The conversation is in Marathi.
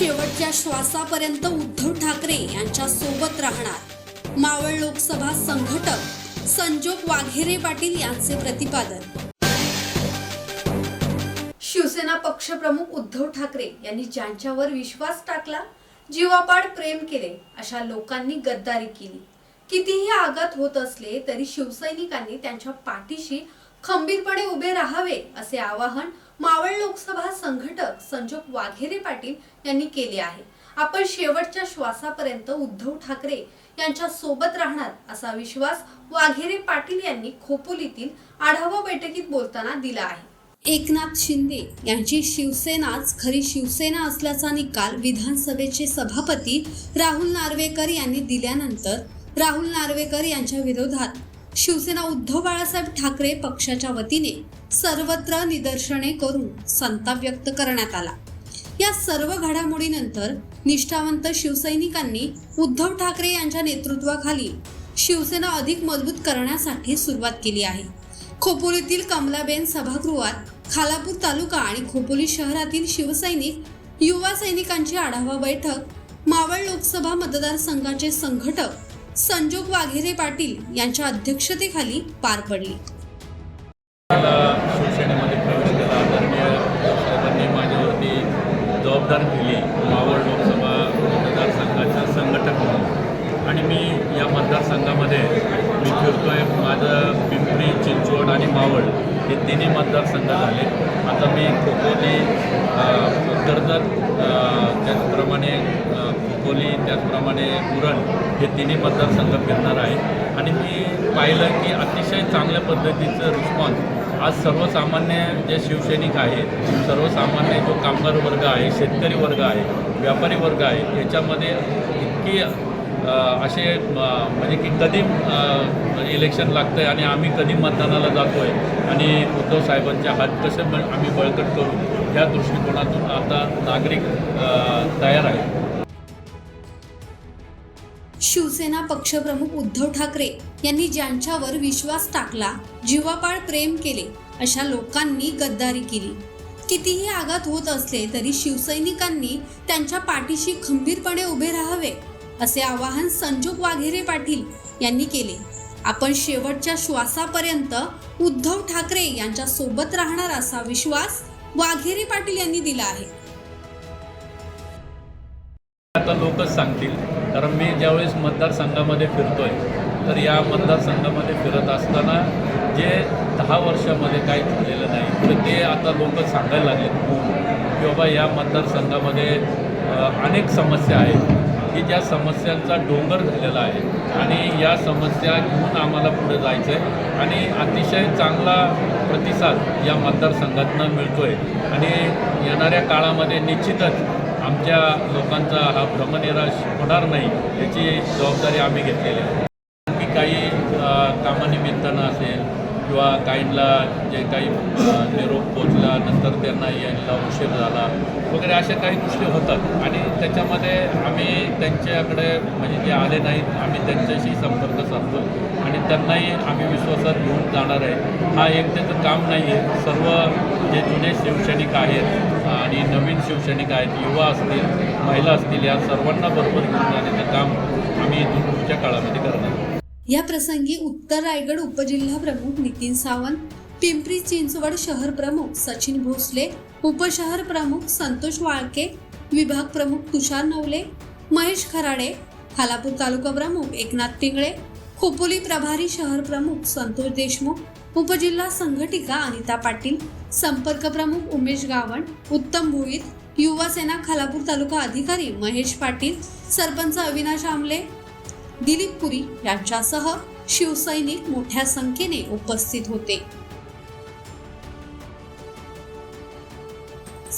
शेवटच्या श्वासापर्यंत उद्धव ठाकरे यांच्या सोबत राहणार. मावळ लोकसभा संघटक संजोग वाघेरे पाटील यांचे प्रतिपादन. शिवसेना पक्षप्रमुख उद्धव ठाकरे यांनी ज्यांच्यावर विश्वास टाकला जीवापाड प्रेम केले अशा लोकांनी गद्दारी केली. कितीही आघात होत असले तरी शिवसैनिकांनी त्यांच्या पाठीशी खंबीरपणे उभे राहावे असे आवाहन मावळ लोकसभा संघटक संजोग वाघेरे पाटील यांनी केले आहे. आपण शेवटच्या श्वासापर्यंत उद्धव ठाकरे यांच्या सोबत राहणार असा विश्वास वाघेरे पाटील यांनी खोपोलीतील आढावा बैठकीत बोलताना दिला आहे. एकनाथ शिंदे यांची शिवसेनाच खरी शिवसेना असल्याचा निकाल विधानसभेचे सभापती राहुल नार्वेकर यांनी दिल्यानंतर राहुल नार्वेकर यांच्या विरोधात शिवसेना उद्धव बाळासाहेब ठाकरे पक्षाच्या वतीने सर्वत्र निदर्शने करून संताप व्यक्त करण्यात आला. या सर्व घडामोडीनंतर निष्ठावंत शिवसैनिकांनी उद्धव ठाकरे यांच्या नेतृत्वाखाली शिवसेना अधिक मजबूत करण्यासाठी सुरुवात केली आहे. खोपोलीतील कमलाबेन सभागृहात खालापूर तालुका आणि खोपोली शहरातील शिवसैनिक युवा सैनिकांची आढावा बैठक मावळ लोकसभा मतदारसंघाचे संघटक संजोग वाघेरे पाटील यांच्या अध्यक्षतेखाली पार पडली. मला शिवसेनेमध्ये प्रवेश केला. आदरणीय साहेबांनी माझ्यावरती जबाबदारी दिली. मावळ लोकसभा मतदारसंघाचा संघटक म्हणून. आणि मी या मतदारसंघामध्ये मी फिरतोय. माझं पिंपरी चिंचवड आणि मावळ हे तिन्ही मतदारसंघ झाले. आता मी खोपोली कर्जत त्याचप्रमाणे अ, खोपोली त्याचप्रमाणे उरण हे तिन्ही मतदारसंघ फिरणार आहे. आणि मी पाहिलं की अतिशय चांगल्या पद्धतीचं रिस्पॉन्स आज सर्वसामान्य जे शिवसैनिक आहेत सर्वसामान्य जो कामगार वर्ग आहे शेतकरी वर्ग आहे व्यापारी वर्ग आहे याच्यामध्ये इतकी असे म्हणजे की कधी इलेक्शन लागतं आहे आणि आम्ही कधी मतदानाला जातो आहे आणि उद्धव साहेबांचे हात कसे आम्ही बळकट करू या दृष्टिकोनातून आता नागरिक तयार आहेत. शिवसेना पक्षप्रमुख उद्धव ठाकरे यांनी ज्यांच्यावर विश्वास टाकला जीवापाळ प्रेम केले अशा लोकांनी गद्दारी केली. कितीही आघात होत असले तरी शिवसैनिकांनी त्यांच्या पाठीशी खंबीरपणे उभे राहावे असे आवाहन संजोग वाघेरे पाटील यांनी केले. आपण शेवटच्या श्वासापर्यंत उद्धव ठाकरे यांच्या सोबत राहणार असा विश्वास वाघेरे पाटील यांनी दिला आहे. आता लोकच सांगतील. कारण मी ज्यावेळेस मतदारसंघामध्ये फिरतो आहे तर या मतदारसंघामध्ये फिरत असताना जे दहा वर्षामध्ये काही झालेलं नाही तर ते आता लोक सांगायला लागले की बाबा या मतदारसंघामध्ये अनेक समस्या आहेत. की ज्या समस्यांचा डोंगर झालेला आहे. आणि या समस्या घेऊन आम्हाला पुढे जायचं आहे आणि अतिशय चांगला प्रतिसाद या मतदारसंघातनं मिळतो आहे आणि येणाऱ्या काळामध्ये निश्चितच आमच्या लोकांचा हा भ्रमनिराश होणार नाही याची जबाबदारी आम्ही घेतलेली आहे. आणखी काही कामानिमित्तानं असेल किंवा काहींना जे काही निरोप पोचला नंतर त्यांना यायला उशीर झाला वगैरे अशा काही गोष्टी होतात. आणि त्याच्यामध्ये आम्ही त्यांच्याकडे म्हणजे जे आले नाहीत आम्ही त्यांच्याशी संपर्क साधतो. आणि त्यांनाही आम्ही विश्वासात घेऊन जाणार आहे. हा एक त्याचं काम नाही आहे सर्व जे जुने शिवसैनिक आहेत आणि नवीन शिवसैनिक आहेत युवा असतील महिला असतील या सर्वांना बरोबर घेऊन जाण्याचं काम आम्ही इथून पुढच्या काळामध्ये करणार या प्रसंगी उत्तर रायगड उपजिल्हा प्रमुख नितीन सावंत पिंपरी चिंचवड शहर प्रमुख सचिन भोसले उपशहर प्रमुख संतोष वाळके विभाग प्रमुख तुषार नवले महेश खराडे खालापूर तालुका प्रमुख एकनाथ पिंगळे खोपोली प्रभारी शहर प्रमुख संतोष देशमुख उपजिल्हा संघटिका अनिता पाटील संपर्क प्रमुख उमेश गावण उत्तम भोईर युवा सेना खालापूर तालुका अधिकारी महेश पाटील सरपंच अविनाश आमले दिलीप पुरी यांच्यासह शिवसैनिक मोठ्या संख्येने उपस्थित होते.